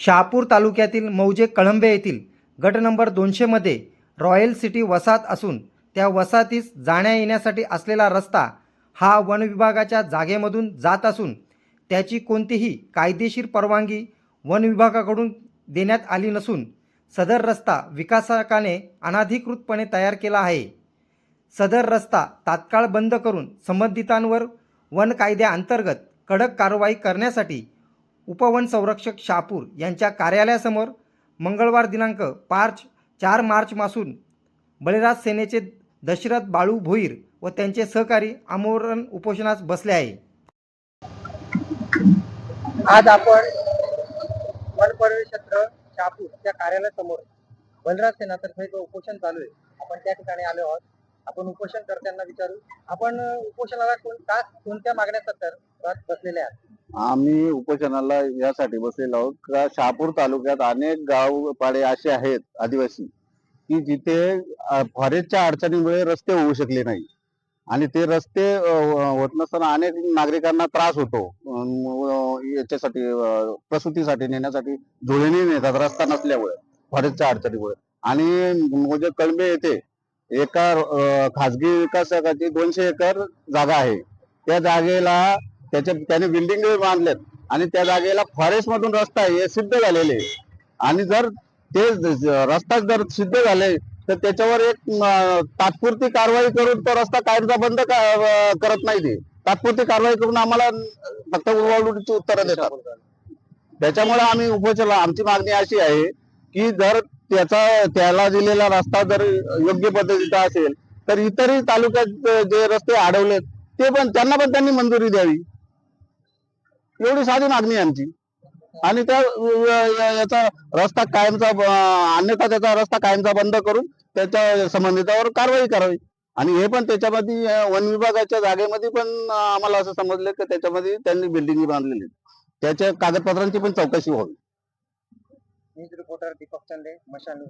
शहापूर तालुक्यातील मौजे कळंबे येथील गट नंबर दोनशेमध्ये रॉयल सिटी वसाहत असून त्या वसाहतीस जाण्या येण्यासाठी असलेला रस्ता हा वनविभागाच्या जागेमधून जात असून त्याची कोणतीही कायदेशीर परवानगी वन विभागाकडून देण्यात आली नसून सदर रस्ता विकासकाने अनाधिकृतपणे तयार केला आहे. सदर रस्ता तात्काळ बंद करून संबंधितांवर वन कायद्याअंतर्गत कडक कारवाई करण्यासाठी उपवन संरक्षक शहापूर यांच्या कार्यालयासमोर मंगळवार दिनांक पाच चार मार्चपासून बळीराज सेनेचे दशरथ बाळू भोईर व त्यांचे सहकारी आमोरण उपोषणास बसले आहे. आज आपण क्षेत्र परिक्षेत्र शहापूरच्या कार्यालयासमोर बलराज सेनातर्फे जो उपोषण चालू आहे आपण त्या ठिकाणी आलो आहोत. आपण उपोषण करताना विचारू. आपण उपोषणाला कोण का कोणत्या मागण्या तर बसलेल्या आहात? आम्ही उपोषणाला यासाठी बसलेलो आहोत. का शहापूर तालुक्यात अनेक गाव पाडे असे आहेत आदिवासी की जिथे फॉरेस्टच्या अडचणीमुळे रस्ते होऊ शकले नाही. आणि ते रस्ते होत नसताना अनेक नागरिकांना त्रास होतो. याच्यासाठी प्रसूतीसाठी नेण्यासाठी धुळेने नेतात रस्ता नसल्यामुळे फॉरेस्टच्या अडचणीमुळे. आणि मोजे कळंबे येथे एका खाजगी विकासकाची दोनशे एकर जागा आहे. त्या जागेला त्याच्या त्याने बिल्डिंग बांधलेत. आणि त्या जागेला फॉरेस्ट मधून रस्ता आहे हे सिद्ध झालेले आणि जर ते रस्ता जर सिद्ध झाले तर त्याच्यावर एक तात्पुरती कारवाई करून तो रस्ता कायमचा बंद करत नाही ते. तात्पुरती कारवाई करून आम्हाला फक्त उडवाउडीची उत्तरं देतात. त्याच्यामुळे आम्ही उपचार आमची मागणी अशी आहे की जर त्याचा त्याला दिलेला रस्ता जर योग्य पद्धतीचा असेल तर इतरही तालुक्यात जे रस्ते अडवलेत ते पण त्यांना पण त्यांनी मंजुरी द्यावी. एवढी साधी मागणी आमची. आणि त्या याचा रस्ता कायमचा अन्यथा त्याचा रस्ता कायमचा बंद करून त्याच्या संबंधितावर कारवाई करावी. आणि हे पण त्याच्यामध्ये वन विभागाच्या जागेमध्ये पण आम्हाला असं समजलं की त्याच्यामध्ये त्यांनी बिल्डिंग बांधलेली त्याच्या कागदपत्रांची पण चौकशी व्हावी. न्यूज रिपोर्टर दीपक चंदे मशाल